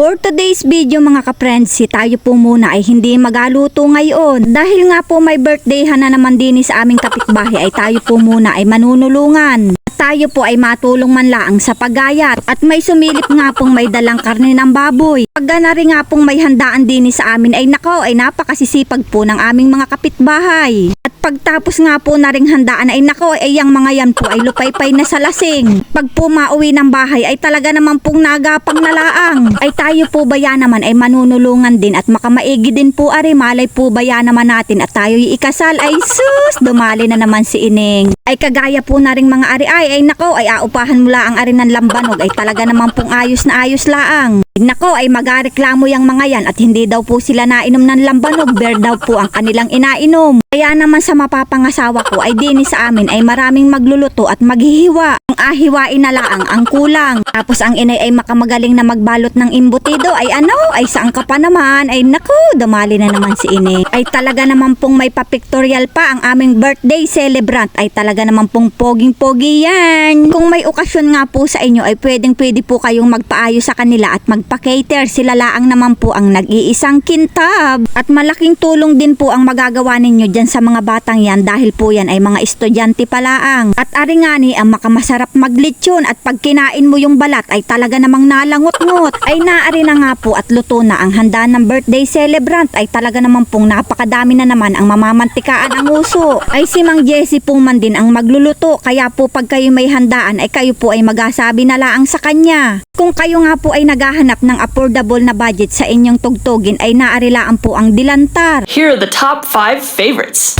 For today's video mga ka-friends, si tayo po muna ay hindi magaluto ngayon. Dahil nga po may birthday na naman din sa aming kapitbahay ay tayo po muna ay manunulungan. At tayo po ay matulong man laang sa paggayat at may sumilip nga pong may dalang karne ng baboy. Pagka na rin nga pong may handaan din sa amin ay nako ay napakasisipag po ng aming mga kapitbahay. Pagtapos nga po na ring handaan ay nako ay ang mga yan po ay lupaypay na sa lasing. Pag po mauwi ng bahay ay talaga naman pong nagapang nalaang. Ay tayo po ba yan naman ay manunulungan din at makamaigi din po ari malay po ba yan naman natin at tayo ikasal ay sus dumali na naman si Ining. Ay kagaya po na ring mga ari ay ay nako ay aupahan mula ang ari ng lambanog ay talaga naman pong ayos na ayos laang. Nako ay magareklamo yang mga yan at hindi daw po sila nainom ng lambanog beer daw po ang kanilang inainom. Kaya naman sa mapapangasawa ko ay dini sa amin ay maraming magluluto at maghihiwa. Ang ahiwain na laang ang kulang. Tapos ang inay ay makamagaling na magbalot ng imbutido ay ano ay saan ka pa naman ay naku dumali na naman si inay. Ay talaga naman pong may pa-pictorial pa ang aming birthday celebrant ay talaga naman pong poging-pogi yan. Kung may okasyon nga po sa inyo ay pwedeng pwede po kayong magpaayos sa kanila at magpa-cater. Sila laang naman po ang nag-iisang kintab. At malaking tulong din po ang magagawa ninyo dyan sa mga batang yan dahil po yan ay mga estudyante palaang. At ari nga ni ang makamasarap maglitsyon at pag kinain mo yung balat ay talaga namang nalangot-ngot. Ay naari na nga po at luto na ang handa ng birthday celebrant ay talaga naman pong napakadami na naman ang mamamantikaan ang uso. Ay si Mang Jessie po man din ang magluluto kaya po pag kayo may handaan ay kayo po ay magasabi na laang sa kanya. Kung kayo nga po ay naghahanap ng affordable na budget sa inyong tugtugin ay naarilaan po ang dilantar. Here are the top five favorites.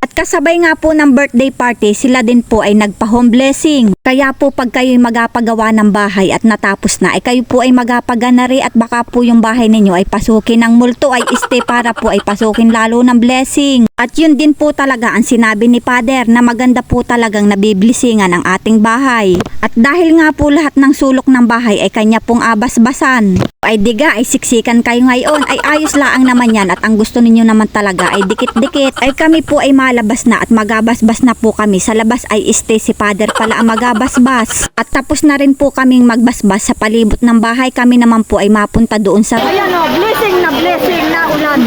At kasabay nga po ng birthday party, sila din po ay nagpa-home blessing. Kaya po pag kayo'y magapagawa ng bahay at natapos na, ay kayo po ay magapaganari at baka po yung bahay ninyo ay pasukin ng multo ay este para po ay pasukin lalo ng blessing. At yun din po talaga ang sinabi ni Father na maganda po talagang nabiblisingan ang ating bahay. At dahil nga po lahat ng sulok ng bahay ay kanya pong abas-basan. Ay diga ay siksikan kayo ngayon ay ayos laang naman yan at ang gusto ninyo naman talaga ay dikit-dikit. Ay kami po ay malabas na at magabasbas na po kami. Sa labas ay stay si Father pala ang magabasbas. At tapos na rin po kaming magbasbas sa palibot ng bahay. Kami naman po ay mapunta doon sa Ayan o, blessing na blessing na ulan.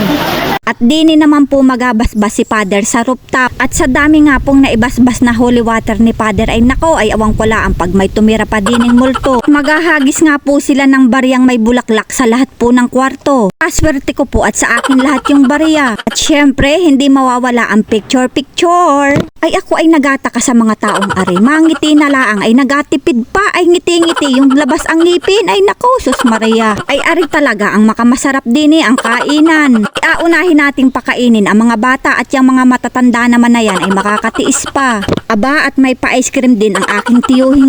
at dini naman po magabasbas si Father sa rooftop. At sa dami nga pong naibasbas na holy water ni Father ay nako ay awang pala ang pag may tumira pa dining multo. Magahagis nga po sila ng bariyang may bulaklak sa lahat po ng kwarto. Aswerte ko po at sa akin lahat yung bariya. At syempre hindi mawawala ang picture-picture. Ay ako ay nagataka sa mga taong ari. Mangiti na laang ay nagatipid pa ay ngiti-ngiti yung labas ang ngipin ay nako Maria. Ay ari talaga ang makamasarap din eh ang kainan. Aunahin nating pakainin ang mga bata at yung mga matatanda naman na yan ay makakatiis pa. Aba at may pa-ice cream din ang aking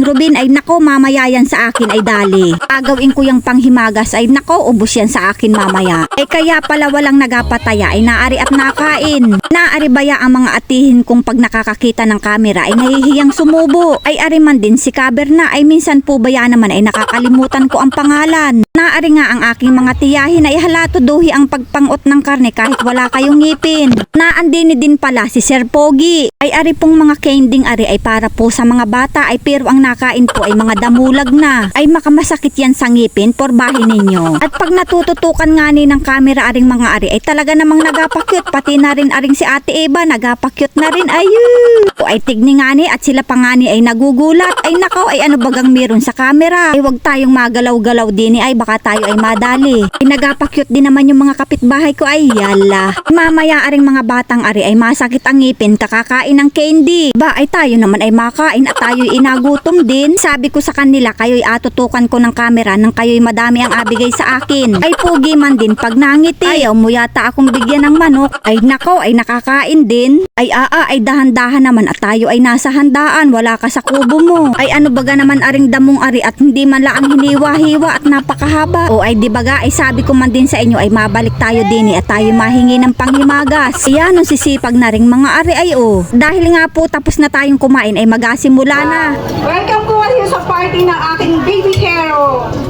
Rubin ay nako mamaya yan sa akin ay dali. Agawin ko yung panghimagas ay nako ubos yan sa akin mamaya. Ay kaya pala walang nagapataya ay naari at nakain. Naari baya ang mga atihin kung pag nakakakita ng camera ay nahihiyang sumubo. Ay ari man din si Caberna ay minsan po baya naman ay nakakalimutan ko ang pangalan. Naari nga ang aking mga tiyahin ay halato duhi ang pagpangot ng karne kahit wala kayong ngipin. Naandini din pala si Sir Pogi. Ay ari pong mga kending ari ay para po sa mga bata ay pero ang nakain po ay mga damulag na. Ay makamasakit yan sa ngipin por bahay ninyo. At pag natututukan nga ni ng camera aring mga ari ay talaga namang nagapakyut pati na rin aring si Ate Eva nagapakyut na rin ayun. O ay tigni nga ni at sila pa nga ni ay nagugulat. Ay nakaw ay ano bagang meron sa camera. Ay wag tayong magalaw-galaw din ay baka tayo ay madali. Pinagapakyut din naman yung mga kapitbahay ko ay yala. Mamaya aring mga batang ari ay masakit ang ngipin kakakain ng candy. Ba ay tayo naman ay makain at tayo'y inagutom din. Sabi ko sa kanila kayo'y atutukan ko ng kamera nang kayo'y madami ang abigay sa akin. Ay pugi man din pag nangiti. Ayaw mo yata akong bigyan ng manok. Ay nako ay nakakain din. Ay aa ay dahan-dahan naman at tayo ay nasa handaan. Wala ka sa kubo mo. Ay ano baga naman aring damong ari at hindi man lang hiniwa-hiwa at napakahaba. O ay di baga ay sabi ko man din sa inyo ay mabalik tayo din at tayo mahingi ng panghimagas. Iyan nung sisipag na ring mga ari ay o. Dahil nga po tapos na tayong kumain ay magasimula na. Welcome po kayo sa party ng aking baby Carol.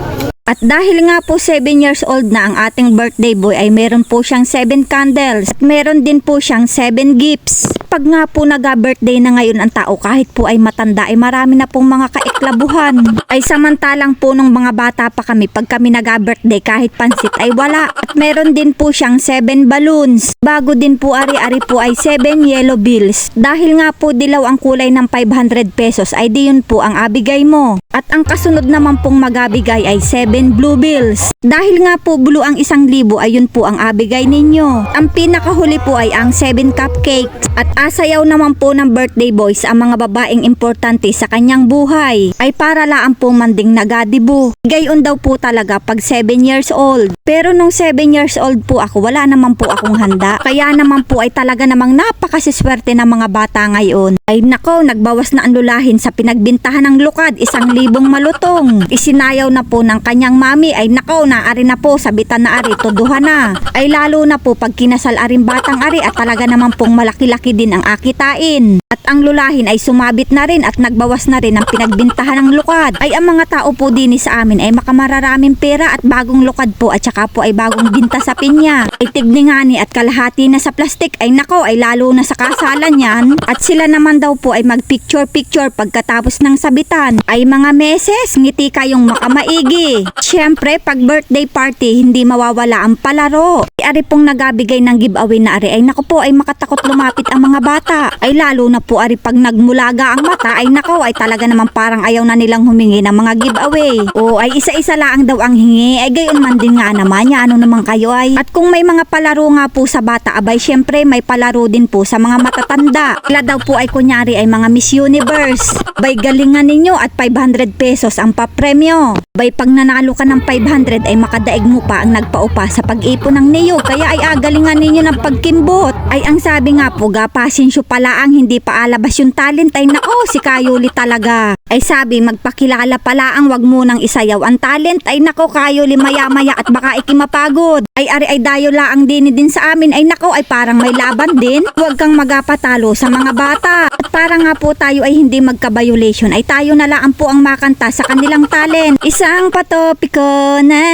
At dahil nga po 7 years old na ang ating birthday boy ay meron po siyang 7 candles at meron din po siyang 7 gifts. Pag nga po naga-birthday na ngayon ang tao kahit po ay matanda ay marami na pong mga kaiklabuhan. Ay samantalang po nung mga bata pa kami pag kami naga-birthday kahit pansit ay wala. At meron din po siyang 7 balloons. Bago din po ari-ari po ay 7 yellow bills. Dahil nga po dilaw ang kulay ng 500 pesos ay di yun po ang abigay mo. At ang kasunod naman pong magabigay ay 7 Ben Bluebills. Dahil nga po blue ang isang libo ay yun po ang abigay ninyo. Ang pinakahuli po ay ang 7 cupcakes. At asayaw naman po ng birthday boys ang mga babaeng importante sa kanyang buhay ay para laan po manding nagadibo. Gayon daw po talaga pag 7 years old. Pero nung 7 years old po ako wala naman po akong handa. Kaya naman po ay talaga namang napakasiswerte ng mga bata ngayon. Ay nako, nagbawas na ang lulahin sa pinagbintahan ng lukad, isang libong malutong. Isinayaw na po ng kanyang mami ay nako, naari na po, sabitan na ari, tuduhan na. Ay lalo na po pag kinasal aring batang ari at talaga naman pong malaki-laki din ang akitain. At ang lulahin ay sumabit na rin at nagbawas na rin ang pinagbintahan ng lukad. Ay ang mga tao po din sa amin ay makamararaming pera at bagong lukad po at saka po ay bagong binta sa pinya. Ay tigning at kalahati na sa plastik ay nako ay lalo na sa kasalan yan. At sila naman daw po ay magpicture-picture pagkatapos ng sabitan. Ay mga meses, ngiti kayong makamaigi. Siyempre, pag birthday party, hindi mawawala ang palaro. Ari pong nagabigay ng giveaway na Ari ay nako po ay makatakot lumapit ang mga bata. Ay lalo na po Ari pag nagmulaga ang mata ay nako ay talaga naman parang ayaw na nilang humingi ng mga giveaway. O ay isa-isa lang daw ang hingi. Ay gayon man din nga naman ya ano naman kayo ay. At kung may mga palaro nga po sa bata abay syempre may palaro din po sa mga matatanda. Sila daw po ay kunyari ay mga Miss Universe. Bay galingan ninyo at 500 pesos ang papremyo. Bay pag nanalo ka ng 500 ay makadaig mo pa ang nagpaupa sa pag-ipon ng niyo kaya ay agalingan ninyo ng pagkimbot. Ay ang sabi nga po gapasensyo pala ang hindi pa alabas yung talent ay nako si Kayoli talaga. Ay sabi magpakilala pala ang wag mo nang isayaw ang talent ay nako Kayoli maya-maya at baka ikimapagod. Ay ari ay dayo laang din din sa amin ay nako ay parang may laban din. Huwag kang magapatalo sa mga bata. At para nga po tayo ay hindi magka-violation ay tayo na lang po ang makanta sa kanilang talent. Isang patopiko na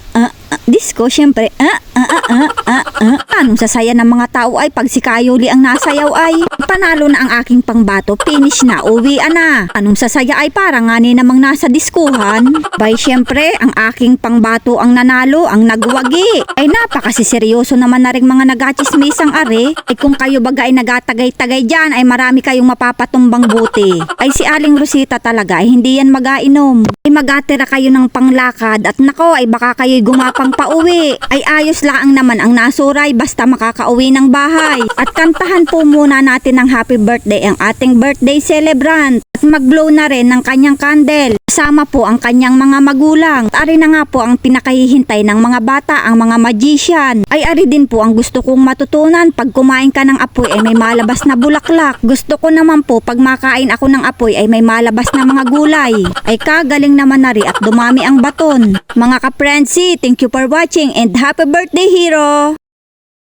Disco, syempre. Ah, ah, ah, ah, ah, ah. Anong sasaya ng mga tao ay pag si Kayoli ang nasayaw ay panalo na ang aking pangbato, finish na, uwi na. Anong sasaya ay parang nga ni namang nasa diskuhan. Bay, syempre, ang aking pangbato ang nanalo, ang nagwagi. Ay napakasiseryoso naman na rin mga nagachismisang are. Ay kung kayo baga ay nagatagay-tagay dyan, ay marami kayong mapapatumbang buti. Ay si Aling Rosita talaga, ay hindi yan magainom. Ay magatira kayo ng panglakad at nako ay baka kayo'y gumapang pauwi. Ay ayos lang naman ang nasuray basta makakauwi ng bahay. At kantahan po muna natin ng happy birthday ang ating birthday celebrant. At mag-blow na rin ng kanyang candle. Kasama po ang kanyang mga magulang. Ari na nga po ang pinakahihintay ng mga bata, ang mga magician. Ay ari din po ang gusto kong matutunan. Pag kumain ka ng apoy ay may malabas na bulaklak. Gusto ko naman po pag makain ako ng apoy ay may malabas na mga gulay. Ay kagaling naman na rin at dumami ang baton. Mga ka-friendsi, thank you for watching and happy birthday hero!